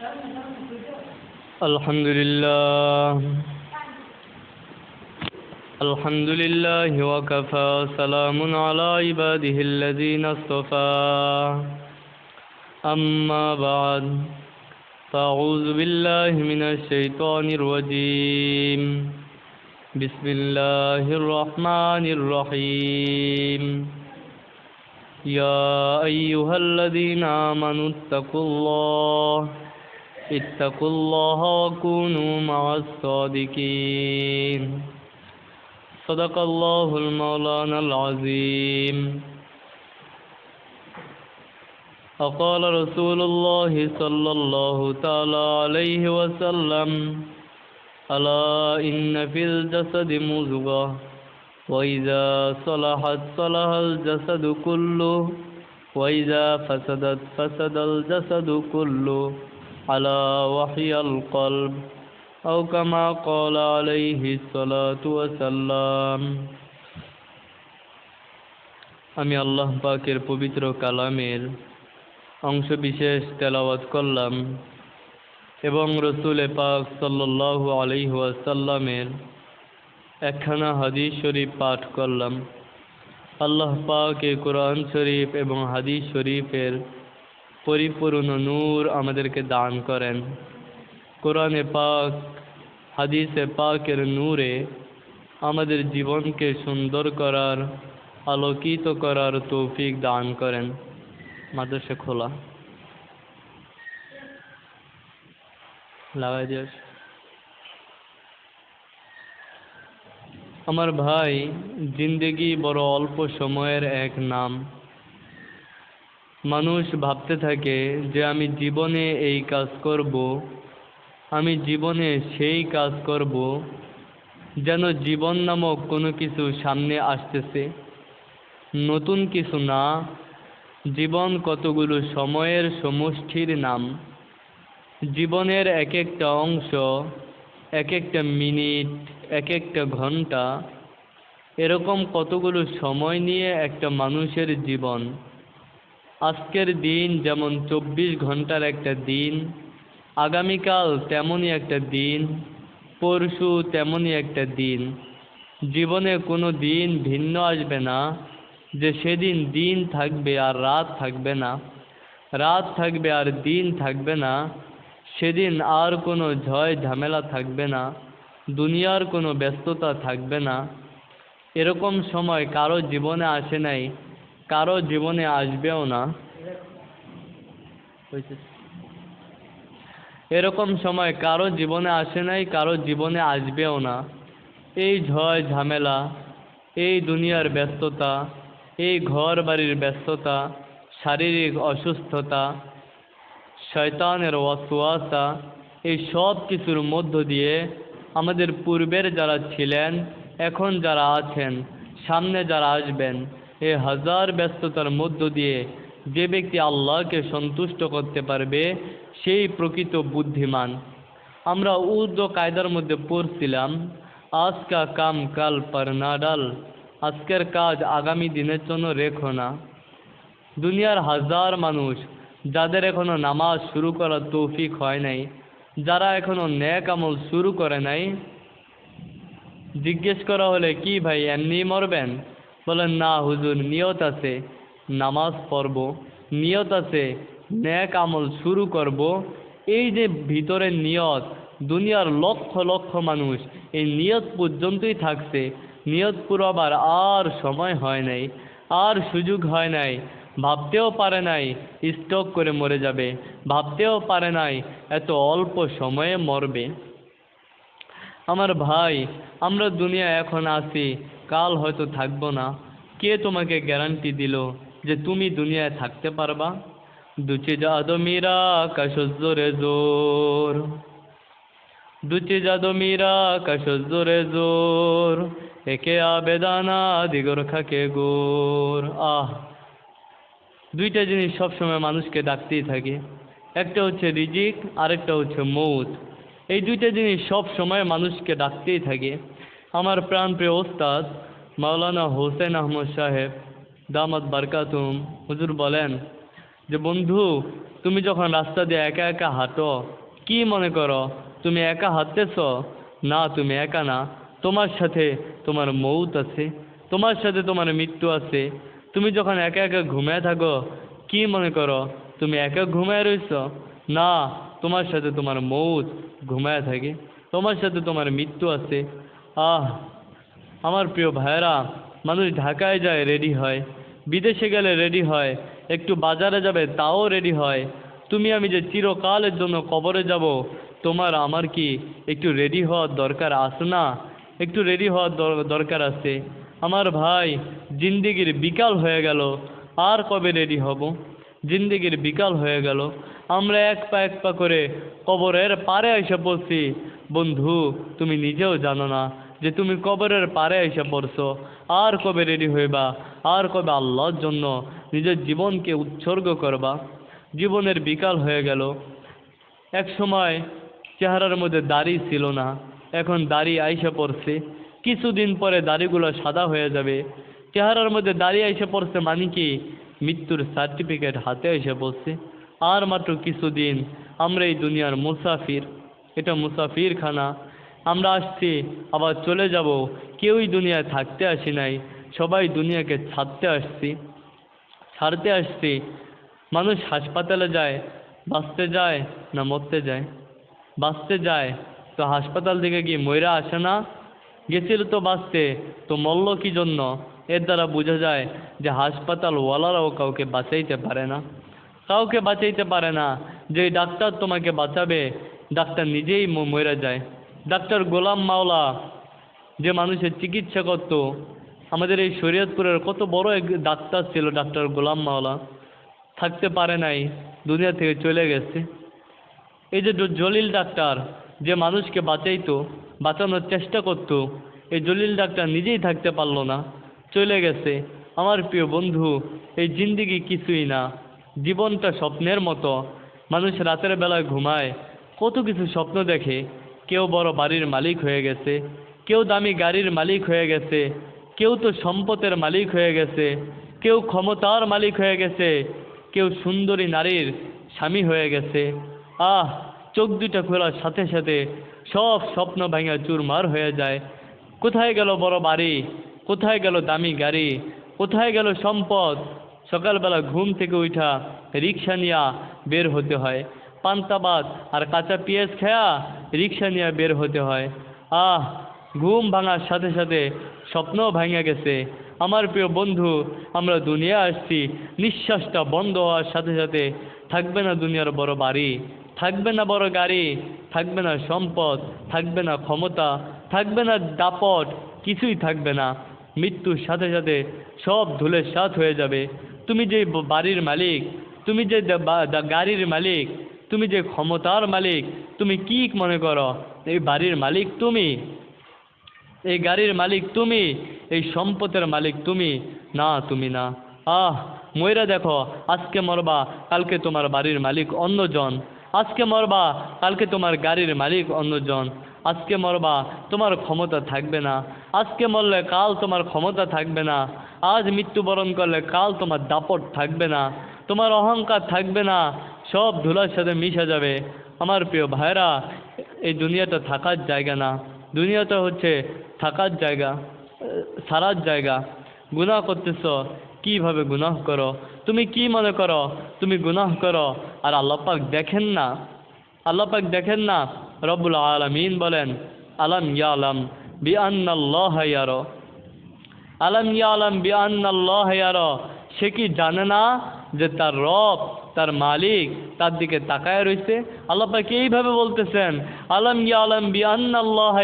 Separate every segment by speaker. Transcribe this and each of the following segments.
Speaker 1: الحمد لله الحمد لله وكفى. سلام على عباده الذين اصطفى. أما بعد فأعوذ بالله من الشيطان الرجيم. بسم الله الرحمن الرحيم. يا أيها الذين آمنوا اتقوا الله. اتقوا الله وكونوا مع الصادقين. صدق الله المولانا العظيم. وقال رسول الله صلى الله تعالى عليه وسلم ألا إن في الجسد مزغة وإذا صلحت صلح الجسد كله وإذا فسدت فسد الجسد كله. على وحي القلب أو كما قال عليه الصلاة والسلام আমি আল্লাহ পাকের পবিত্র কালামের অংশ বিশেষ তেলাওয়াত করলাম এবং রসুলে পাক সাল্লাল্লাহু আলাইহি ওয়াসাল্লামের একখানা হাদিস শরীফ পাঠ করলাম আল্লাহ পাক এ কোরআন শরীফ এবং হাদিস শরীফের পরিপূর্ণ নূর আমাদেরকে দান করেন। কোরআনে পাক, হাদিসে পাকের নূরে আমাদের জীবনকে সুন্দর করার, আলোকিত করার তৌফিক দান করেন। মাদ্রাসা খোলা। লাগাই দিয়েছ আমার ভাই, জিন্দেগি বড় অল্প সময়ের এক নাম। মানুষ ভাবতে থাকে যে আমি জীবনে এই কাজ করব, আমি জীবনে সেই কাজ করব, যেন জীবন নামক কোনো কিছু সামনে আসতেছে। নতুন কিছু না, জীবন কতগুলো সময়ের সমষ্টির নাম। জীবনের এক একটা অংশ এক একটা মিনিট এক একটা ঘণ্টা, এরকম কতগুলো সময় নিয়ে একটা মানুষের জীবন। আজকের দিন যেমন চব্বিশ ঘণ্টার একটা দিন, আগামীকাল তেমনই একটা দিন, পরশু তেমনই একটা দিন। জীবনে কোনো দিন ভিন্ন আসবে না যে সেদিন দিন থাকবে আর রাত থাকবে না। রাত থাকবে আর দিন থাকবে না, সেদিন আর কোনো ঝয় ঝামেলা থাকবে না, দুনিয়ার কোনো ব্যস্ততা থাকবে না। এরকম সময় কারও জীবনে আসে নাই কারও জীবনে আসবেও না। এরকম সময় কারও জীবনে আসে নাই, কারও জীবনে আসবেও না। এই ঝয় ঝামেলা, এই দুনিয়ার ব্যস্ততা, এই ঘর বাড়ির ব্যস্ততা, শারীরিক অসুস্থতা, শয়তানের ওয়াসওয়াসা, এই সব কিছুর মধ্য দিয়ে আমাদের পূর্বের যারা ছিলেন, এখন যারা আছেন, সামনে যারা আসবেন এই হাজার ব্যস্ততার মধ্য দিয়ে যে ব্যক্তি আল্লাহকে সন্তুষ্ট করতে পারবে, সেই প্রকৃত বুদ্ধিমান। আমরা উর্দু কায়দার মধ্যে পড়ছিলাম, আজকা কাম কাল পর না ডাল, আজকের কাজ আগামী দিনের জন্য রেখো না। দুনিয়ার হাজার মানুষ যাদের এখনও নামাজ শুরু করার তৌফিক হয় নাই, যারা এখনও ন্যাক আমল শুরু করে নাই, জিজ্ঞেস করা হলে, কি ভাই, এমনি মরবেন? বলেন না, হুজুর, নিয়ত আছে, নামাজ পড়ব। নিয়ত আছে ন্যাক আমল শুরু করব। এই যে ভিতরের নিয়ত, দুনিয়ার লক্ষ লক্ষ মানুষ, এই নিয়ত পর্যন্তই থাকছে। নিয়ত পুরোবার আর সময় হয় নাই, আর সুযোগ হয় নাই। ভাবতেও পারে নাই, স্টক করে মরে যাবে। ভাবতেও পারে নাই, এত অল্প সময়ে মরবে। আমার ভাই, আমরা দুনিয়া এখন আছি কাল হয়তো থাকব না। কে তোমাকে গ্যারান্টি দিল যে তুমি দুনিয়ায় থাকতে পারবা? দুচি জাদো মীরা কাশোরে জোর দুচি জাদো মীরা কাশোরে জোর একে আবেদানা দিগর খাকে গোর। আহ! দুইটা জিনিস সবসময় মানুষকে ডাকতেই থাকে। একটা হচ্ছে রিজিক, আরেকটা হচ্ছে মৌত। এই দুইটা জিনিস সব সময় মানুষকে ডাকতেই থাকে। আমার প্রাণপ্রিয় ওস্তাদ মাওলানা হোসেন আহমদ সাহেব, দামাত বারকাতুম। হুজুর বলেন যে, বন্ধু, তুমি যখন রাস্তা দিয়ে একা একা হাঁটো, কি মনে করো? তুমি একা হাঁটতেছ? না, তুমি একা না। তোমার সাথে তোমার মৌত আছে, তোমার সাথে তোমার মৃত্যু আছে। তুমি যখন একা একা ঘুমিয়ে থাকো, কি মনে করো? তুমি একা ঘুমায় রইছ? না, তোমার সাথে তোমার মৌত ঘুমায় থাকে। তোমার সাথে তোমার মৃত্যু আছে। আহ, আমার প্রিয় ভাইয়েরা, মানুষ ঢাকায় যায় রেডি হয়। বিদেশে গেলে রেডি হয়। একটু বাজারে যাবে, তাও রেডি হয়। তুমি, আমি যে চিরকালের জন্য কবরে যাব, তোমার, আমার কি একটু রেডি হওয়ার দরকার আছে না? একটু রেডি হওয়ার দর- দরকার আছে। আমার ভাই, জিন্দিগির বিকাল হয়ে গেল, আর কবে রেডি হব? জিন্দিগির বিকাল হয়ে গেল। আমরা এক পা এক পা করে কবরের পারে এসে পড়ছি। বন্ধু, তুমি নিজেও জানো না যে তুমি কবরের পারে এসে পড়ছো। আর কবে রেডি হইবা? আর কবে আল্লাহর জন্য নিজের জীবনকে উৎসর্গ করবা? জীবনের বিকাল হয়ে গেল। এক সময় চেহারার মধ্যে দাড়ি ছিল না। এখন দাড়ি আইসে পড়ছে। কিছুদিন পরে দাড়িগুলো সাদা হয়ে যাবে। চেহারার মধ্যে দাড়ি আইসে পড়ছে মানে কি? মৃত্যুর সার্টিফিকেট হাতে এসে পড়ছে। আর মাত্র কিছুদিন আমরা এই দুনিয়ার মুসাফির, এটা মুসাফির খানা আমরা আসছি, আবার চলে যাব। কেউই দুনিয়ায় থাকতে আসি নাই। সবাই দুনিয়াকে ছাড়তে আসছি। ছাড়তে আসছি। মানুষ হাসপাতালে যায়, বাঁচতে যায় না মরতে যায়? বাঁচতে যায়, তো হাসপাতাল থেকে কি ময়রা আসে না? গেছিল তো বাঁচতে, তো মরল কি জন্য? এর দ্বারা বোঝা যায় যে হাসপাতালওয়ালারাও কাউকে বাঁচাইতে পারে না। কাউকে বাঁচাইতে পারে না। যে ডাক্তার তোমাকে বাঁচাবে, ডাক্তার নিজেই ম- মরে যায়। ডাক্তার গোলাম মাওলা যে মানুষের চিকিৎসা করতো, আমাদের এই শরীয়তপুরের কত বড় এক ডাক্তার ছিল ডাক্তার গোলাম মাওলা, থাকতে পারে নাই, দুনিয়া থেকে চলে গেছে। এই যে জলিল ডাক্তার যে মানুষকে বাঁচাইতো, বাঁচানোর চেষ্টা করতো, এই জলিল ডাক্তার নিজেই থাকতে পারল না, চলে গেছে। আমার প্রিয় বন্ধু, এই জিন্দিগি কিছুই না, জীবনটা স্বপ্নের মতো। মানুষ রাতের বেলায় ঘুমায়, কত কিছু স্বপ্ন দেখে কেউ বড় বাড়ির মালিক হয়ে গেছে, কেউ দামি গাড়ির মালিক হয়ে গেছে, কেউ তো সম্পদের মালিক হয়ে গেছে, কেউ ক্ষমতার মালিক হয়ে গেছে, কেউ সুন্দরী নারীর স্বামী হয়ে গেছে। আহ, চোখ দুটা খোলার সাথে সাথে সব স্বপ্ন ভাঙা চুরমার হয়ে যায়। কোথায় গেল বড় বাড়ি? কোথায় গেল দামি গাড়ি? কোথায় গেল সম্পদ? সকালবেলা ঘুম থেকে উঠা রিক্সা নিয়া বের হতে হয়। পান্তাবাদ আর কাঁচা পেঁয়াজ খেয়া রিক্সা নিয়ে বের হতে হয়। আহ, ঘুম ভাঙার সাথে সাথে স্বপ্নও ভাঙা গেছে। আমার প্রিয় বন্ধু, আমরা দুনিয়া আসছি, নিঃশ্বাসটা বন্ধ হওয়ার সাথে সাথে থাকবে না দুনিয়ার বড় বাড়ি, থাকবে না বড় গাড়ি, থাকবে না সম্পদ, থাকবে না ক্ষমতা, থাকবে না দাপট, কিছুই থাকবে না। মৃত্যুর সাথে সাথে সব ধুলের সাথ হয়ে যাবে। তুমি যে বাড়ির মালিক, তুমি যে গাড়ির মালিক তুমি যে ক্ষমতার মালিক, তুমি কি মনে করো? এই বাড়ির মালিক তুমি? এই গাড়ির মালিক তুমি? এই সম্পদের মালিক তুমি? না তুমি না। আহ, ময়রা দেখো, আজকে মরবা, কালকে তোমার বাড়ির মালিক অন্যজন। আজকে মরবা, কালকে তোমার গাড়ির মালিক অন্যজন। আজকে মরবা, তোমার ক্ষমতা থাকবে না। আজকে মরলে কাল তোমার ক্ষমতা থাকবে না। আজ মৃত্যুবরণ করলে কাল তোমার দাপট থাকবে না। তোমার অহংকার থাকবে না। সব ধুলার সাথে মিশে যাবে। আমার প্রিয় ভাইরা এই দুনিয়াটা থাকার জায়গা না। দুনিয়াটা হচ্ছে থাকার জায়গা, সারার জায়গা। গুনাহ করতেছ, কীভাবে গুনাহ করো? তুমি কি মনে করো? তুমি গুনাহ করো। আর আল্লাহ পাক দেখেন না। আল্লাহ পাক দেখেন না? রব্বুল আলামিন বলেন, আলাম ইয়ালাম বি আন্নাল্লাহ ইয়ারো। আলাম ইয়ালাম বি আন্নাল্লাহ ইয়ারো। সে কি জানে না যে তার রব তার মালিক তার দিকে তাকায় রয়েছে আল্লাহ পাকে এইভাবে বলতেছেন, আলম ইয়া আলম বিআল্লাহ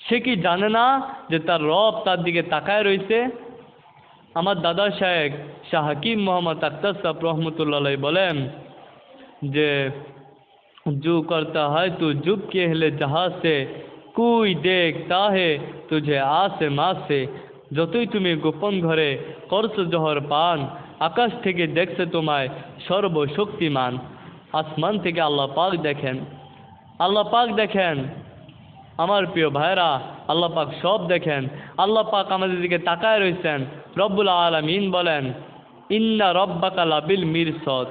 Speaker 1: সে কি জানে না যে তার রব তার দিকে তাকায় রয়েছে আমার দাদা সাহেব শাহ হাকিম মোহাম্মদ আক্তার সাহ রহমতুল্লাহ বলেন যে, জু করতা হয় তু যুগ কে হলে জাহাজে কুই দেখ হে তুঝে আসে মাসে যতই তুমি গোপন ঘরে করছ জহর পান আকাশ থেকে দেখছে তোমায় সর্বশক্তিমান। আসমান থেকে আল্লাহ পাক দেখেন। আল্লাহ পাক দেখেন। আমার প্রিয় ভাইরা আল্লাহ পাক সব দেখেন। আল্লাহ পাক আমাদের দিকে তাকায় রয়েছেন। রব্বুল আলমিন বলেন, ইন্না রব্বাকা লাবিল মিরসদ।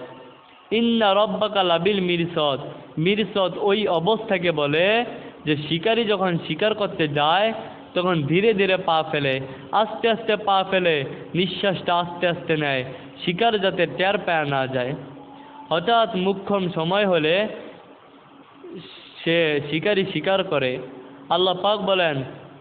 Speaker 1: ইন্না রব্বাকা লাবিল মিরসদ। মিরসদ ওই অবস্থাকে বলে যে, শিকারী যখন শিকার করতে যায় তখন ধীরে ধীরে পা ফেলে, আস্তে আস্তে পা ফেলে, নিঃশ্বাসটা আস্তে আস্তে নেয়, শিকার যাতে টের পায় না যায়। হঠাৎ মুখ্যম সময় হলে সে শিকারি শিকার করে। আল্লাহ পাক বলেন,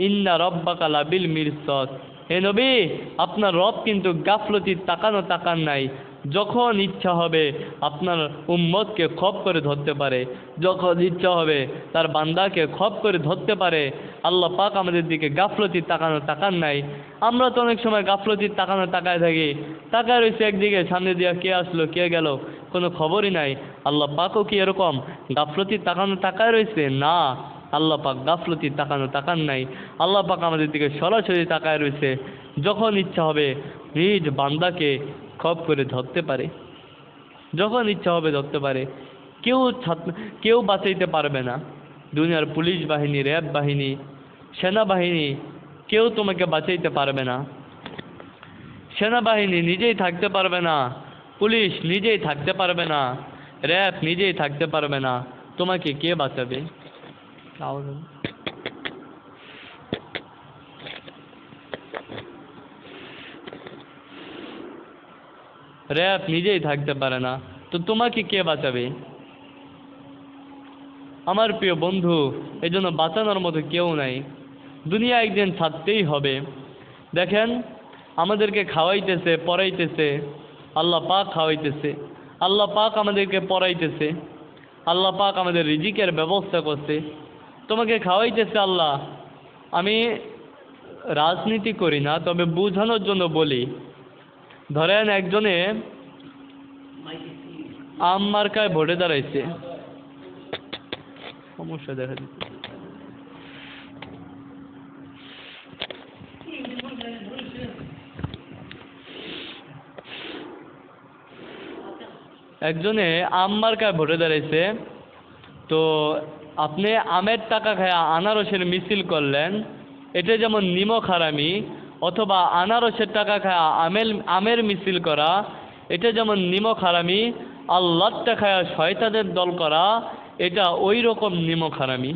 Speaker 1: ইন্না রব্বাকা লাবিল মিরসদ। হে নবী, আপনার রব কিন্তু গাফলতির তাকানো তাকান নাই যখন ইচ্ছা হবে আপনার উম্মতকে খপ করে ধরতে পারে, যখন ইচ্ছা হবে তার বান্দাকে খপ করে ধরতে পারে, আল্লাহ পাক আমাদের দিকে গাফলতির তাকানো তাকান নাই। আমরা তো অনেক সময় গাফলতির তাকানো তাকায় থাকি, তাকায় রয়েছে একদিকে, সামনে দিয়া কে আসলো, কে গেল, কোনো খবরই নাই। আল্লাহ পাকও কি এরকম গাফলতির তাকানো তাকায় রয়েছে? না, আল্লাহ পাক গাফলতির তাকানো তাকান নাই। আল্লাহ পাক আমাদের দিকে সরাসরি তাকায় রয়েছে। যখন ইচ্ছা হবে, নিজ বান্দাকে খপ করে ধরতে পারে। যখন ইচ্ছা হবে ধরতে পারে। কেউ ছাত্র কেউ বাঁচাইতে পারবে না। দুনিয়ার পুলিশ বাহিনী, র্যাব বাহিনী, সেনাবাহিনী, কেউ তোমাকে বাঁচাইতে পারবে না। সেনাবাহিনী নিজেই থাকতে পারবে না। পুলিশ নিজেই থাকতে পারবে না। র্যাব নিজেই থাকতে পারবে না। তোমাকে কে বাঁচাবে? র্যাব নিজেই থাকতে পারে না। তো তোমাকে কে বাঁচাবে? আমার প্রিয় বন্ধু এই জন্য বাঁচানোর মতো কেউ নাই। দুনিয়া একদিন ছাড়তেই হবে। দেখেন, আমাদেরকে খাওয়াইতেছে, পড়াইতেছে, আল্লাহ পাক খাওয়াইতেছে। আল্লাহ পাক আমাদেরকে পড়াইতেছে। আল্লাহ পাক আমাদের রিজিকের ব্যবস্থা করছে। তোমাকে খাওয়াইতেছে আল্লাহ। আমি রাজনীতি করি না, তবে বোঝানোর জন্য বলি। ধরেন একজনে আম মার্কায় ভোটে দাঁড়াইছে। সমস্যা দেখা দিচ্ছে। একজনে আম মার্কায় ভোটে দাঁড়াইছে। তো আপনি আমের টাকা খায় আনারসের মিছিল করলেন। এটা যেমন নিমক হারামি অথবা আনারসের টাকা খায় আমের আমের মিছিল করা, এটা যেমন নিমক হারামি আল্লাহর খায়া শয়তানের দল করা, এটা ওই রকম নিমক হারামি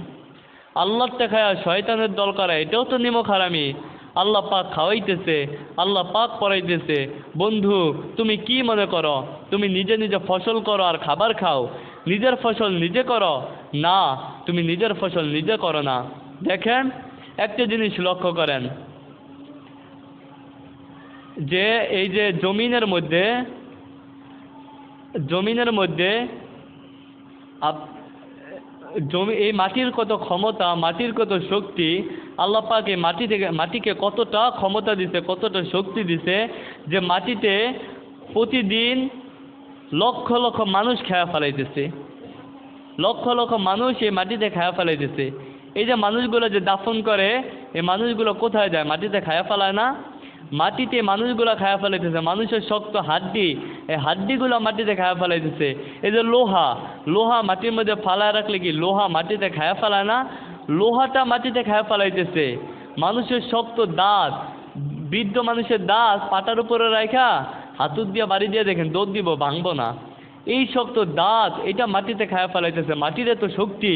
Speaker 1: আল্লাহর খায়া শয়তানের দল করা, এটাও তো নিমক হারামি। আল্লাহ পাক খাওয়াইতেছে, আল্লাহ পাক পড়াইতেছে, বন্ধু, তুমি কি মনে করো? তুমি নিজে নিজে ফসল করো আর খাবার খাও। নিজের ফসল নিজে করো? না, তুমি নিজের ফসল নিজে করো না। দেখেন, একটা জিনিস লক্ষ্য করেন। যে এই যে জমিনের মধ্যে জমিনের মধ্যে জমি, এই মাটির কত ক্ষমতা, মাটির কত শক্তি, আল্লাহ মাটি থেকে, মাটিকে কতটা ক্ষমতা দিছে, কতটা শক্তি দিছে, যে মাটিতে প্রতিদিন লক্ষ লক্ষ মানুষ খেয়া ফেলাইতেছে। লক্ষ লক্ষ মানুষ এই মাটিতে খায়া ফেলাইতেছে। এই যে মানুষগুলো যে দাফন করে, এই মানুষগুলো কোথায় যায়? মাটিতে খায়া ফেলায় না? মাটিতে মানুষগুলো খায়া ফেলাইতেছে, মানুষের শক্ত হাড্ডি, এই হাড্ডিগুলো মাটিতে খায়া ফেলাইতেছে। এই যে লোহা লোহা মাটির মধ্যে ফালায় রাখলে কি? লোহা মাটিতে খায়া ফেলায় না? লোহাটা মাটিতে খায়া ফেলাইতেছে। মানুষের শক্ত দাঁত, বৃদ্ধ মানুষের দাঁত পাটার উপরে রাখা হাতুর দিয়ে বাড়ি দিয়ে দেখেন, দৌড় দিব, ভাঙবো না। এই শক্ত দাঁত, এটা মাটিতে খায়া ফেলাইতেছে। মাটির তো শক্তি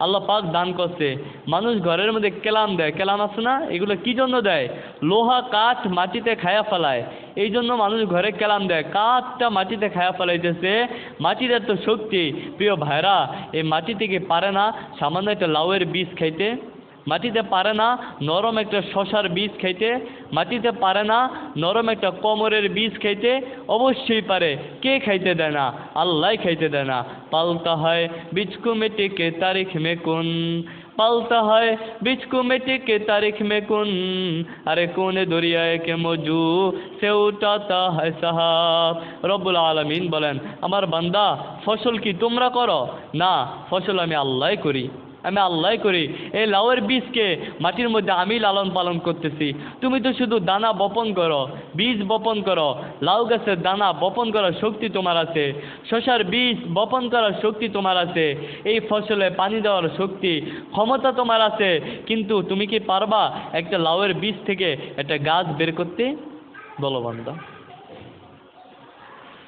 Speaker 1: আল্লাহ পাক দান করছে। মানুষ ঘরের মধ্যে কেলাম দেয়। কেলাম আছে না? এগুলো কি জন্য দেয়? লোহা কাঠ মাটিতে খায়া ফেলায়। এই জন্য মানুষ ঘরে কেলাম দেয়। কাঠটা মাটিতে খায়া ফেলাইতেছে। মাটির এত শক্তি। প্রিয় ভাইরা, এই মাটি থেকে পারে না সামান্য একটা লাউয়ের বীজ খাইতে। মাটিতে পারে না, নরম একটা শশার বীজ খাইতে, মাটিতে পারে না, নরম একটা কোমরের বীজ খাইতে, অবশ্যই পারে। কে খাইতে দেয় না? আল্লাহ খাইতে দেয় না। পালতা হয় বিচকু মেটে কে তারিখ মে কোন পালতা হয় বিচকু মেটে কে তারিখ মে কোন আরে কোনে দরিয়ায় কে মজু? সে উঠাতা হয় সাহাব। রব্বুল আলমিন বলেন, আমার বান্দা, ফসল কি তোমরা করো? না, ফসল আমি আল্লাহ করি। আমি আল্লাহ করি। এই লাউয়ের বীজকে মাটির মধ্যে আমি লালন পালন করতেছি। তুমি তো শুধু দানা বপন করো, বীজ বপন করো, লাউ গাছের দানা বপন করার শক্তি তোমার আছে। শশার বীজ বপন করার শক্তি তোমার আছে। এই ফসলে পানি দেওয়ার শক্তি, ক্ষমতা তোমার আছে। কিন্তু তুমি কি পারবা একটা লাউয়ের বীজ থেকে একটা গাছ বের করতে? বলো বান্দা।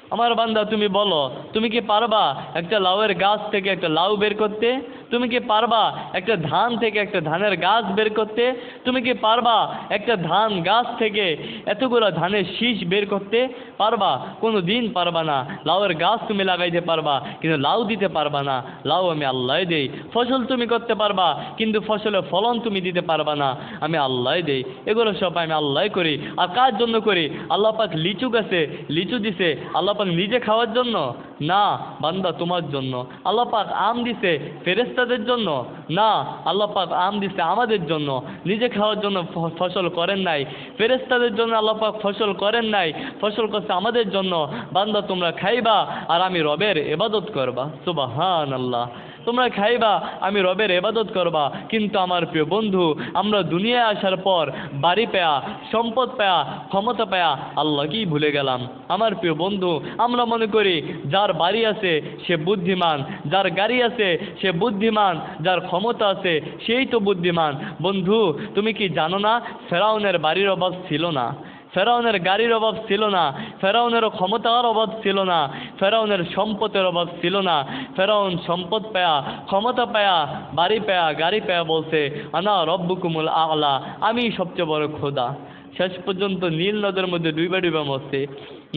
Speaker 1: আমার বান্দা, তুমি বলো, তুমি কি পারবা একটা লাউয়ের গাছ থেকে একটা লাউ বের করতে? তুমি কি পারবা একটা ধান থেকে একটা ধানের গাছ বের করতে? তুমি কি পারবা একটা ধান গাছ থেকে এতগুলো ধানের শীষ বের করতে? পারবা? কোনো দিন পারবা না। লাউয়ের গাছ তুমি লাগাইতে পারবা, কিন্তু লাউ দিতে পারবা না। লাউ আমি আল্লাহ দেই। ফসল তুমি করতে পারবা, কিন্তু ফসলের ফলন তুমি দিতে পারবা না। আমি আল্লাহ দেই। এগুলো সব আমি আল্লাহ করি। আর কার জন্য করি? আল্লাহ পাক লিচু গাছে লিচু দিছে। আল্লাহ পাক নিজে খাওয়ার জন্য? না, বান্দা, তোমার জন্য। আল্লাহ পাক আম দিছে ফেরেস্তাদের জন্য। না, আল্লাহ পাক আম দিছে আমাদের জন্য। নিজে খাওয়ার জন্য ফসল করেন নাই। ফেরেস্তাদের জন্য আল্লাহ পাক ফসল করেন নাই। ফসল করছে আমাদের জন্য। বান্দা, তোমরা খাইবা আর আমি রবের এবাদত করবা। সুবাহান আল্লাহ তোমরা খাইবা, আমি রবের এবাদত করবা। কিন্তু আমার প্রিয় বন্ধু, আমরা দুনিয়ায় আসার পর বাড়ি পেয়া, সম্পদ পেয়া, ক্ষমতা পেয়া, আল্লাহকেই ভুলে গেলাম। আমার প্রিয় বন্ধু, আমরা মনে করি যার বাড়ি আছে, সে বুদ্ধিমান। যার গাড়ি আছে, সে বুদ্ধিমান। যার ক্ষমতা আছে, সেই তো বুদ্ধিমান। বন্ধু, তুমি কি জানো না, ফেরাউনের বাড়ির অভাব ছিল না? ফেরাউনের গাড়ির অভাব ছিল না, ফেরাউনের ক্ষমতার অভাব ছিল না, ফেরাউনের সম্পদের অভাব ছিল না। ফেরাউন সম্পদ পেয়া, ক্ষমতা পেয়া, বাড়ি পেয়া, গাড়ি পেয়া বলছে, আনা রব্বুকুমুল আলা, আমি সবচেয়ে বড় খোদা। শেষ পর্যন্ত নীল নদের মধ্যে ডুইবা ডুইবা মরছে।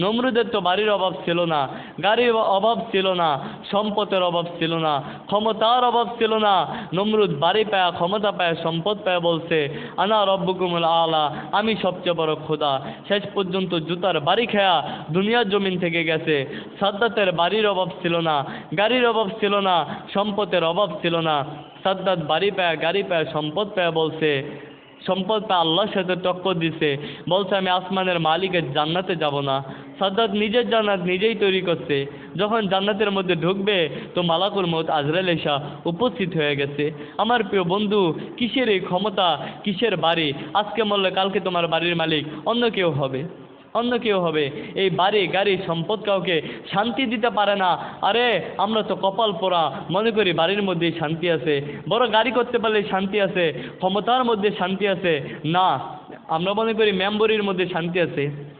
Speaker 1: নমরুদের তো বাড়ির অভাব ছিল না, গাড়ির অভাব ছিল না, সম্পদের অভাব ছিল না, ক্ষমতার অভাব ছিল না। নমরুদ বাড়ি পায়া, ক্ষমতা পায়া, সম্পদ পায়া বলছে, আনা রব্বকুমুল আলা, আমি সবচেয়ে বড় খোদা শেষ পর্যন্ত জুতার বাড়ি খেয়া দুনিয়ার জমিন থেকে গেছে। সাদ্দাতের বাড়ির অভাব ছিল না, গাড়ির অভাব ছিল না, সম্পদের অভাব ছিল না। সাদ্দাত বাড়ি পায়া, গাড়ি পায়া, সম্পদ পায়া বলছে সম্পদ তা আল্লাহর সাথে টক্কর দিছে। বলছে, আমি আসমানের মালিকের জান্নাতে যাব না। সাদ্দাত নিজের জান্নাত নিজেই তৈরি করছে। যখন জান্নাতের মধ্যে ঢুকবে, তো মালাকুল মত আজরাল এসা উপস্থিত হয়ে গেছে। আমার প্রিয় বন্ধু, কিসের এই ক্ষমতা, কিসের বাড়ি? আজকে মরলে কালকে তোমার বাড়ির মালিক অন্য কেউ হবে। অন্য কেউ হবে। এই বাড়ি, গাড়ি, সম্পদ কাউকে শান্তি দিতে পারে না। আরে, আমরা তো কপাল পোড়া। মনে করি বাড়ির মধ্যে শান্তি আছে। বড় গাড়ি করতে পারলে শান্তি আছে। ক্ষমতার মধ্যে শান্তি আছে। না, আমরা মনে করি মেম্বরির মধ্যে শান্তি আছে।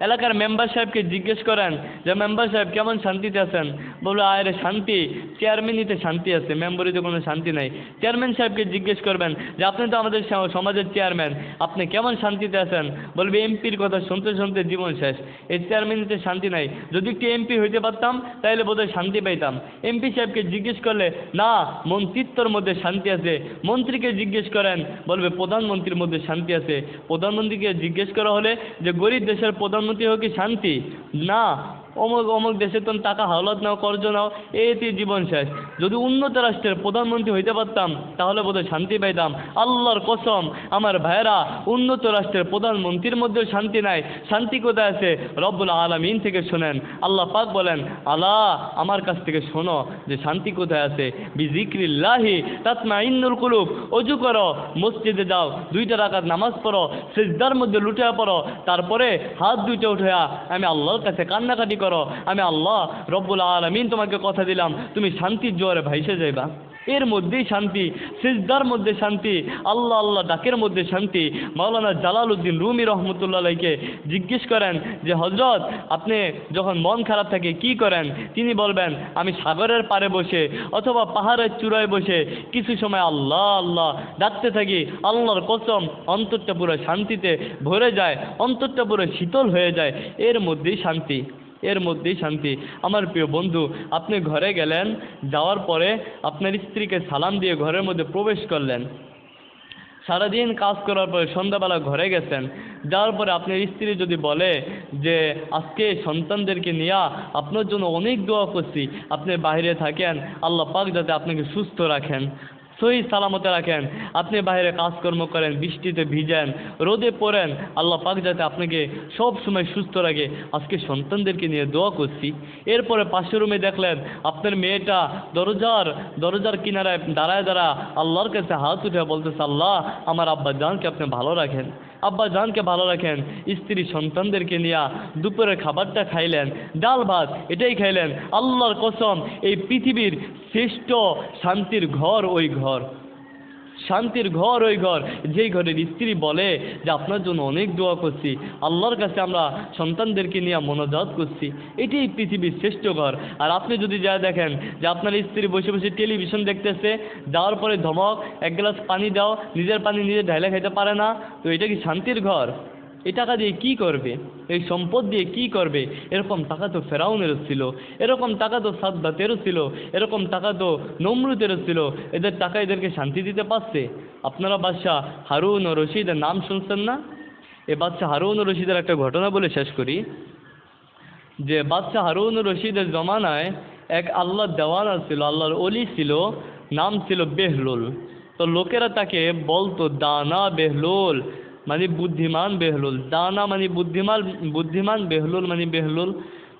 Speaker 1: এলাকার মেম্বার সাহেবকে জিজ্ঞেস করেন যে মেম্বার সাহেব, কেমন শান্তিতে আছেন? বলল আরে শান্তি। চেয়ারম্যানিতে শান্তি আছে মেম্বরিতে কোনো শান্তি নাই। চেয়ারম্যান সাহেবকে জিজ্ঞেস করবেন যে, আপনি তো আমাদের সমাজের চেয়ারম্যান আপনি কেমন শান্তিতে আছেন? বলবে, এমপির কথা শুনতে শুনতে জীবন শেষ। এই চেয়ারম্যানিতে শান্তি নাই। যদি একটু এমপি হইতে পারতাম তাহলে বোধহয় শান্তি পাইতাম। এমপি সাহেবকে জিজ্ঞেস করলে, না, মন্ত্রিত্বর মধ্যে শান্তি আছে। মন্ত্রীকে জিজ্ঞেস করেন, বলবে, প্রধানমন্ত্রীর মধ্যে শান্তি আছে। প্রধানমন্ত্রীকে জিজ্ঞেস করা হলে যে, গরিব দেশের প্রধানমন্ত্রী হোক কি শান্তি? না। অমুক অমুক দেশে তো টাকা হাওলাত নাও, কর্জ নাও এতে জীবন শেষ। যদি উন্নত রাষ্ট্রের প্রধানমন্ত্রী হইতে পারতাম, তাহলে বোধহয় শান্তি পাইতাম। আল্লাহর কসম, আমার ভাইয়েরা, উন্নত রাষ্ট্রের প্রধানমন্ত্রীর মধ্যেও শান্তি নাই। শান্তি কোথায় আছে? রব্বুল আলমিন থেকে শোনেন। আল্লাহ পাক বলেন আল্লাহ আমার কাছ থেকে শোনো যে শান্তি কোথায় আছে? বিজিক্রিল্লাহি তাতমা ইন্নুল কুলুব। অজু করো, মসজিদে যাও, দুইটা রাকাত নামাজ পড়ো, সিজদার মধ্যে লুটিয়া পড়ো। তারপরে হাত দুইটা উঠেয়া, আমি আল্লাহর কাছে কান্নাকাটি করো। আমি আল্লাহ রব্বুল আলমিন তোমাকে কথা দিলাম, তুমি শান্তির জোয়ারে ভাইসে যাইবা। এর মধ্যেই শান্তি, সিজদার মধ্যে শান্তি, আল্লাহ আল্লাহ ডাকের মধ্যে শান্তি। মাওলানা জালাল উদ্দিন রুমি রহমতুল্লাহকে জিজ্ঞেস করেন যে হজরত আপনি যখন মন খারাপ থাকে কি করেন? তিনি বলবেন, আমি সাগরের পাড়ে বসে অথবা পাহাড়ের চূড়ায় বসে কিছু সময় আল্লাহ আল্লাহ ডাকতে থাকি। আল্লাহর কসম, অন্তরটা পুরো শান্তিতে ভরে যায়, অন্তরটা পুরো শীতল হয়ে যায়। এর মধ্যেই শান্তি। এর মধ্যেই শান্তি। আমার প্রিয় বন্ধু, আপনি ঘরে গেলেন, যাওয়ার পরে আপনার স্ত্রীকে সালাম দিয়ে ঘরের মধ্যে প্রবেশ করলেন। সারাদিন কাজ করার পরে সন্ধ্যাবেলা ঘরে গেছেন। যাওয়ার পরে আপনার স্ত্রী যদি বলে যে, আজকে সন্তানদেরকে নিয়ে আপনার জন্য অনেক দোয়া করছি, আপনি বাইরে থাকেন, আল্লাহ পাক যাতে আপনাকে সুস্থ রাখেন। সহি সালামতে রাখেন। আপনি বাইরে কাজকর্ম করেন, বৃষ্টিতে ভিজেন, রোদে পড়েন, আল্লাহ পাক যাতে আপনাকে সব সময় সুস্থ রাখে। আজকে সন্তানদেরকে নিয়ে দোয়া করছি। এরপরে পাশের রুমে দেখলেন, আপনার মেয়েটা দরজার দরজার কিনারায় দাঁড়ায় দাঁড়া আল্লাহর কাছে হাত উঠে বলতেছে, আল্লাহ, আমার আব্বা জানকে আপনি ভালো রাখেন। আব্বা জানকে ভালো রাখেন, স্ত্রী সন্তানদেরকে নিয়ে দুপুরের খাবারটা খাইলেন, ডাল ভাত এটাই খাইলেন। আল্লাহর কসম, এই পৃথিবীর শ্রেষ্ঠ শান্তির ঘর ওই ঘর। শান্তির ঘর ওই ঘর। যেই ঘরের স্ত্রী বলে যে, আপনার জন্য অনেক দোয়া করছি। আল্লাহর কাছে আমরা সন্তানদেরকে নিয়ে মনোজাত করছি। এটি পৃথিবীর শ্রেষ্ঠ ঘর। আর আপনি যদি যা দেখেন যে, আপনার স্ত্রী বসে বসে টেলিভিশন দেখতেছে, যাওয়ার পরে ধমক, এক গ্লাস পানি দাও, নিজের পানি নিজে ঢাইলে খাইতে পারে না, তো এটা কি শান্তির ঘর? এই টাকা দিয়ে কি করবে? এই সম্পদ দিয়ে কি করবে? এরকম টাকা তো ফেরাউনেরও ছিল, এরকম টাকা তো সাদ্দাতেরও ছিল, এরকম টাকা তো নমরুদেরও ছিল। এদের টাকা এদেরকে শান্তি দিতে পারছে? আপনারা বাদশাহ হারুন ও রশিদের নাম শুনছেন না? এ বাদশাহ হারুন ও রশিদের একটা ঘটনা বলে শেষ করি। যে বাদশাহ হারুন ও রশিদের জমানায় এক আল্লাহর দেওয়ানা ছিল, আল্লাহর অলি ছিল, নাম ছিল বেহলুল। তো লোকেরা তাকে বলতো, দানা বেহলুল মানে বুদ্ধিমান বেহলুল, দানা মানে বুদ্ধিমান বুদ্ধিমান বেহলুল মানে বেহলুল।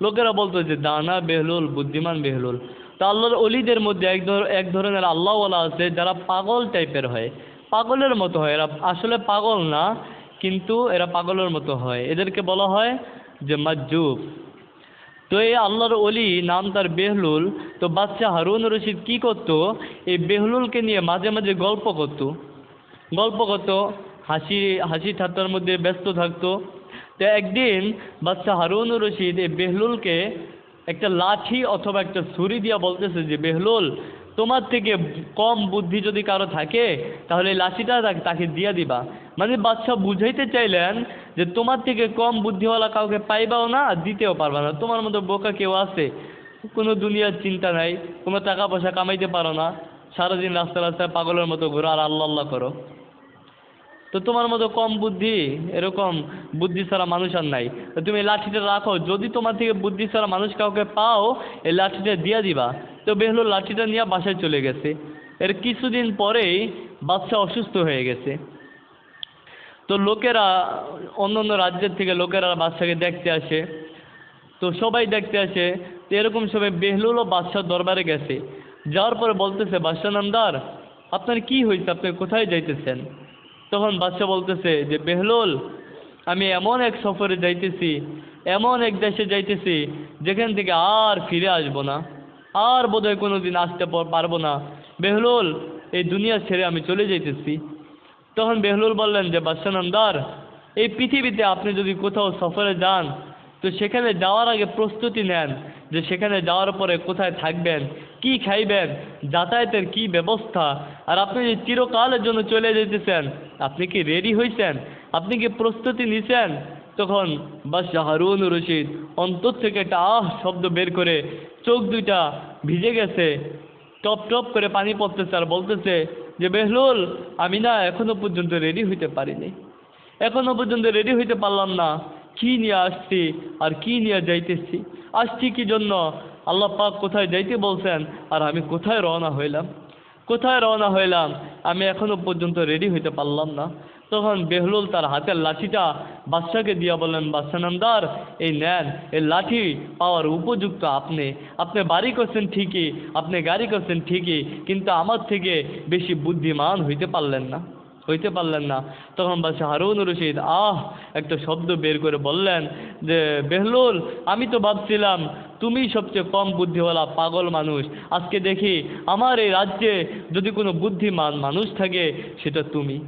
Speaker 1: লোকেরা বলতো যে দানা বেহলুল, বুদ্ধিমান বেহলুল। তো আল্লাহর অলিদের মধ্যে এক এক ধরনের আল্লাহওয়ালা আছে যারা পাগল টাইপের হয়। পাগলের মতো হয়, এরা আসলে পাগল না, কিন্তু এরা পাগলের মতো হয়। এদেরকে বলা হয় যে মাজুব তো এই আল্লাহর অলি নাম তার বেহলুল। তো বাচ্চা হারুন রশিদ কি করতো? এই বেহলুলকে নিয়ে মাঝে মাঝে গল্প করতো। গল্প করতো হাসি হাসি ঠাট্টার মধ্যে ব্যস্ত থাকতো। তো একদিন বাচ্চা হারুন রশিদ এই বেহলুলকে একটা লাঠি অথবা একটা ছুরি দিয়া বলতেছে যে, বেহলুল, তোমার থেকে কম বুদ্ধি যদি কারও থাকে, তাহলে লাঠিটা তাকে- দিয়া দিবা। মানে বাচ্চা বুঝাইতে চাইলেন যে, তোমার থেকে কম বুদ্ধিওয়ালা কাউকে পাইবাও না দিতেও পারবা না। তোমার মতো বোকা কেউ আছে। কোনো দুনিয়ার চিন্তা নাই। কোনো টাকা পয়সা কামাইতে পারো না। সারাদিন রাস্তা রাস্তায় পাগলের মতো ঘোরো, আর আল্লাহ আল্লাহ করো। তো তোমার মতো কম বুদ্ধি, এরকম বুদ্ধি ছাড়া মানুষ আর নাই। তো তুমি লাঠিটা রাখো, যদি তোমার থেকে বুদ্ধি ছাড়া মানুষ কাউকে পাও, এই লাঠিটা দিয়া দিবা। তো বেহলুল লাঠিটা নিয়ে বাসায় চলে গেছে। এর কিছুদিন পরেই বাচ্চা অসুস্থ হয়ে গেছে। তো লোকেরা অন্য অন্য রাজ্যের থেকে লোকেরা বাচ্চাকে দেখতে আসে। তো সবাই দেখতে আসে, তো এরকম সবাই বেহলুলও বাদশার দরবারে গেছে। যাওয়ার পরে বলতেছে, বাদশাহ নামদার, আপনার কি হয়েছে? আপনি কোথায় যাইতেছেন? তখন বাদশাহ বলতেছে যে, বেহলুল, আমি এমন এক সফরে যাইতেছি, এমন এক দেশে যাইতেছি, যেখান থেকে আর ফিরে আসব না, আর বোধহয় কোনো দিন আসতে পারব না। বেহলুল, এই দুনিয়া ছেড়ে আমি চলে যাইতেছি। তখন বেহলুল বললেন যে বাদশাহ নামদার এই পৃথিবীতে আপনি যদি কোথাও সফরে যান তো সেখানে যাওয়ার আগে প্রস্তুতি নেন যে সেখানে যাওয়ার পরে কোথায় থাকবেন, কি খাইবেন, যাতায়াতের কি ব্যবস্থা, আর আপনি যে চিরকালের জন্য চলে যেতেছেন, আপনি কি রেডি হয়েছেন আপনি কি প্রস্তুতি নিছেন? তখন বাদশাহ হারুন রশিদ অন্তর থেকে একটা আহ শব্দ বের করে চোখ দুইটা ভিজে গেছে, টপ টপ করে পানি পড়তেছে আর বলতেছে যে, বেহলুল, আমি না এখনও পর্যন্ত রেডি হইতে পারিনি। এখনও পর্যন্ত রেডি হইতে পারলাম না। কি নিয়ে আসছি আর কি নিয়ে যাইতেছি? আসছি কি জন্য? আল্লাহ পাক কোথায় যাইতে বলছেন? আর আমি কোথায় রওনা হইলাম? কোথায় রওনা হইলাম? আমি এখনও পর্যন্ত রেডি হইতে পারলাম না। তখন বেহলুল তার হাতের লাঠিটা বাদশাকে দিয়া বললেন, বাদশা নামদার, এই নেন, এই লাঠি পাওয়ার উপযুক্ত আপনি। আপনি বাড়ি করছেন ঠিকই, আপনি গাড়ি করছেন ঠিকই, কিন্তু আমার থেকে বেশি বুদ্ধিমান হইতে পারলেন না। হইতে পারলেন না। তখন বাদশাহ হারুন রশিদ, আহ! একটা শব্দ বের করে বললেন যে, বেহলুল, আমি তো ভাবছিলাম তুমি সবচেয়ে কম বুদ্ধিওয়ালা পাগল মানুষ। আজকে দেখি আমার এই রাজ্যে যদি কোনো বুদ্ধিমান মানুষ থাকে, সেটা তুমি।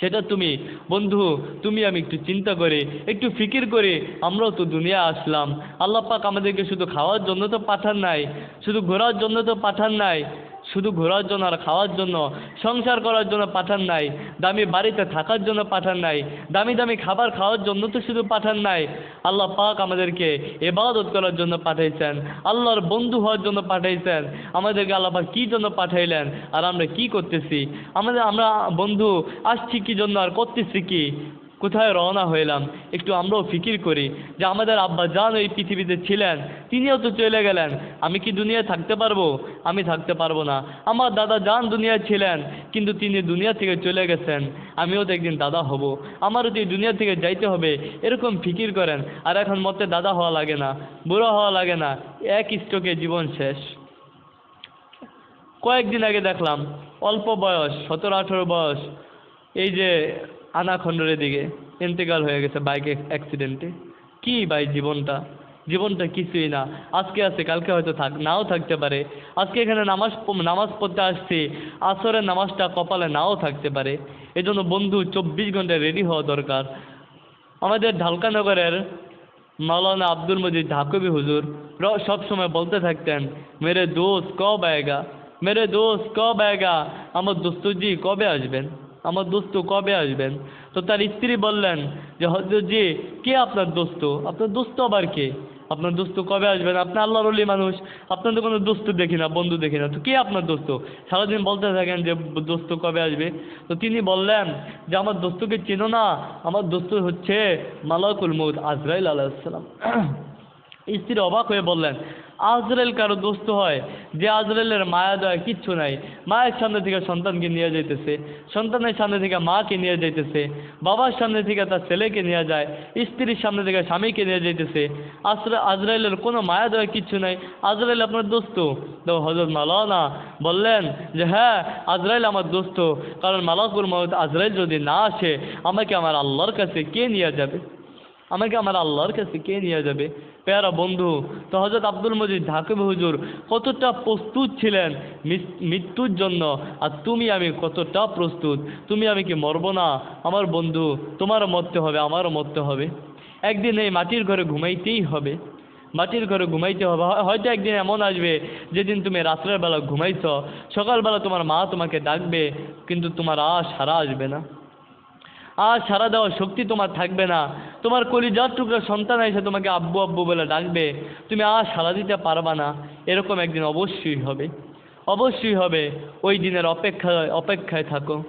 Speaker 1: সেটা তুমি। বন্ধু, তুমি আমি একটু চিন্তা করে, একটু ফিকির করে, আমরাও তো দুনিয়া আসলাম। আল্লাহ পাক আমাদেরকে শুধু খাওয়ার জন্য তো পাঠান নাই, শুধু ঘোরার জন্য তো পাঠান নাই। শুধু ঘোরার জন্য আর খাওয়ার জন্য, সংসার করার জন্য পাঠান নাই, দামি বাড়িতে থাকার জন্য পাঠান নাই, দামি দামি খাবার খাওয়ার জন্য তো শুধু পাঠান নাই। আল্লাহ পাক আমাদেরকে এবাদত করার জন্য পাঠাইছেন, আল্লাহর বন্ধু হওয়ার জন্য পাঠাইছেন, আমাদেরকে আল্লাহ পাক কী জন্য পাঠাইলেন আর আমরা কি করতেছি? আমাদের আমরা বন্ধু, আসছি কি জন্য আর করতেছি কি? কোথায় রওনা হইলাম? একটু আমরাও ফিকির করি যে আমাদের আব্বা জান এই পৃথিবীতে ছিলেন, তিনিও তো চলে গেলেন। আমি কি দুনিয়ায় থাকতে পারব? আমি থাকতে পারব না। আমার দাদা জান দুনিয়ায় ছিলেন, কিন্তু তিনি দুনিয়া থেকে চলে গেছেন। আমিও তো একদিন দাদা হব। আমারও তো এই দুনিয়া থেকে যাইতে হবে। এরকম ফিকির করেন, আর এখন মতে দাদা হওয়া লাগে না, বুড়ো হওয়া লাগে না। এক স্ট্রোকে জীবন শেষ। কয়েকদিন আগে দেখলাম, অল্প বয়স, সতেরো আঠেরো বয়স। এই যে আনাখণ্ডরের দিকে ইন্তেকাল হয়ে গেছে বাইক অ্যাক্সিডেন্টে কি ভাই জীবনটা? জীবনটা কিছুই না। আজকে আছে, কালকে হয়তো থাক, নাও থাকতে পারে। আজকে এখানে নামাজ নামাজ পড়তে আসছি, আসরের নামাজটা কপালে নাও থাকতে পারে। এজন্য বন্ধু, চব্বিশ ঘন্টায় রেডি হওয়া দরকার। আমাদের ঢালকানগরের মাওলানা আব্দুল মজিদ ঢাকবি হুজুর সব সময় বলতে থাকতেন, মেরে দোষ কব আয়েগা মেরে দোষ কব আয়েগা আমার দোস্তজি কবে আসবেন? আমার দোস্ত কবে আসবেন? তো তার স্ত্রী বললেন যে হজরতজি কে আপনার দোস্ত? আপনার দোস্ত আবার কে? আপনার দোস্ত কবে আসবেন? আপনি আল্লাহর অলি মানুষ। আপনার তো কোনো দোস্ত দেখি না, বন্ধু দেখি না। তো কে আপনার দোস্ত? সারাদিন বলতে থাকেন যে, দোস্ত কবে আসবে? তো তিনি বললেন যে, আমার দোস্তকে চেনো না। আমার দোস্ত হচ্ছে মালাকুল মৌদ আজরাইল আলাইসালাম স্ত্রী অবাক হয়ে বললেন, আজরাইল কারও দোস্ত হয়? যে আজরাইলের মায়া দয়া কিচ্ছু নাই। মায়ের সামনে থেকে সন্তানকে নিয়ে যাইতেছে। সন্তানের সামনে থেকে মাকে নিয়ে যাইতেছে। বাবার সামনে থেকে তার ছেলেকে নিয়ে যায়। স্ত্রীর সামনে থেকে স্বামীকে নিয়ে যাইতেছে। আজরা আজরাইলের কোনো মায়া দয়া কিচ্ছু নাই। আজরাইল আপনার দোস্ত? তো হজরত মালানা বললেন যে হ্যাঁ আজরাইল আমার দোস্ত। কারণ মালাকুর মহম্মদ আজরাইল যদি না আসে, আমাকে আমার আল্লাহর কাছে কে নিয়ে যাবে? আমাকে আমার আল্লাহর কাছে কে নিয়ে যাবে? পেয়ারা বন্ধু, তো হজরত আব্দুল মজিদ ঢাকবে হুজুর, কতটা প্রস্তুত ছিলেন মৃত্যুর জন্য, আর তুমি আমি কতটা প্রস্তুত? তুমি আমি কি মরবো না? আমার বন্ধু, তোমারও মরতে হবে, আমারও মরতে হবে। একদিন এই মাটির ঘরে ঘুমাইতেই হবে। মাটির ঘরে ঘুমাইতে হবে। হয়- হয়তো একদিন এমন আসবে, যেদিন তুমি রাত্রের বেলা ঘুমাইছ, সকালবেলা তোমার মা তোমাকে ডাকবে, কিন্তু তোমার আর সারা আসবে না। আর সারা দেওয়ার শক্তি তোমার থাকবে না। তোমার কলিজার টুকরা সন্তান এসে তোমাকে আব্বু আব্বু বলে ডাকবে। তুমি আর সারা দিতে পারবা না। এরকম একদিন অবশ্যই হবে। অবশ্যই হবে। ওই দিনের অপেক্ষা অপেক্ষায় থাকো।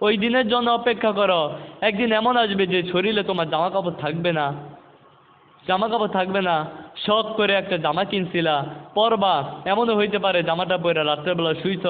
Speaker 1: ওই দিনের জন্য অপেক্ষা করো। একদিন এমন আসবে যে শরীরে তোমার জামা কাপড় থাকবে না। জামা কাপড় থাকবে না। শখ করে একটা জামা কিনছিলা। পরবা, এমনও হইতে পারে জামাটা পরে রাত্রেবেলা শুইছ।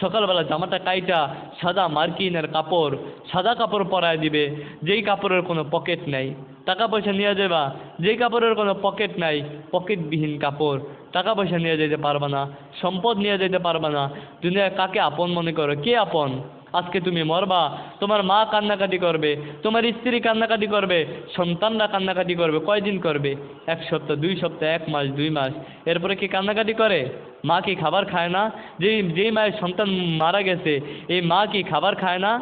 Speaker 1: সকালবেলা জামাটা কাইটা সাদা মার্কিনের কাপড়, সাদা কাপড় পরায় দিবে। যেই কাপড়ের কোনো পকেট নাই। টাকা পয়সা নিয়ে যাবা যেই কাপড়ের কোনো পকেট নাই, পকেটবিহীন কাপড়। টাকা পয়সা নিয়ে যেতে পারবা না। সম্পদ নিয়ে যেতে পারবা না। দুনিয়া কাকে আপন মনে করো? কে আপন? আজকে তুমি মরবা। তোমার মা কান্নাকাটি করবে, তোমার স্ত্রী কান্নাকাটি করবে, সন্তানরা কান্নাকাটি করবে, কয়দিন করবে? এক সপ্তাহ, দুই সপ্তাহ, এক মাস, দুই মাস। এরপরে কি কান্নাকাটি করে? মা কি খাবার খায় না? যে যেই মায়ের সন্তান মারা গেছে, এই মা কি খাবার খায় না?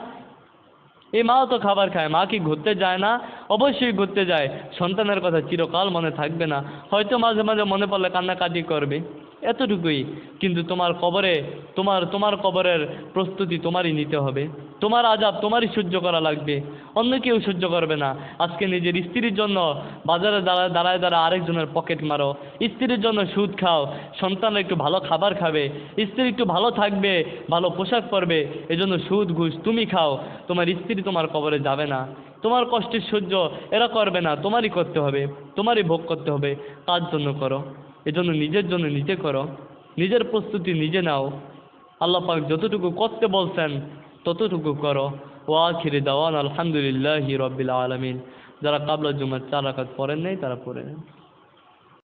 Speaker 1: এই মাও তো খাবার খায়, মা কি ঘুরতে যায় না? অবশ্যই ঘুরতে যায়। সন্তানের কথা চিরকাল মনে থাকবে না। হয়তো মাঝে মাঝে মনে পড়লে কান্নাকাটি করবে। এতটুকুই। কিন্তু তোমার কবরে, তোমার তোমার কবরের প্রস্তুতি তোমারই নিতে হবে। তোমার আজাব তোমারই সহ্য করা লাগবে। অন্য কেউ সহ্য করবে না। আজকে নিজের স্ত্রীর জন্য বাজারে দাঁড়ায় দাঁড়ায় দাঁড়ায় আরেকজনের পকেট মারো। স্ত্রীর জন্য সুদ খাও। সন্তান একটু ভালো খাবার খাবে। স্ত্রী একটু ভালো থাকবে, ভালো পোশাক পরবে। এজন্য সুদ, ঘুষ তুমি খাও। তোমার স্ত্রী তোমার কবরে যাবে না। তোমার কষ্টের সহ্য এরা করবে না। তোমারই করতে হবে। তোমারই ভোগ করতে হবে। তার জন্য করো। এজন্য নিজের জন্য নিজে করো, নিজের প্রস্তুতি নিজে নাও। আল্লাহ পাক যতটুকু করতে বলছেন, ততটুকু করো। ও আখিরে দাওয়ান আলহামদুলিল্লাহ রব্বিল আলমিন। যারা কাবলা জুমার চার রাখাত পড়েন নাই, তারা পড়ে নেন।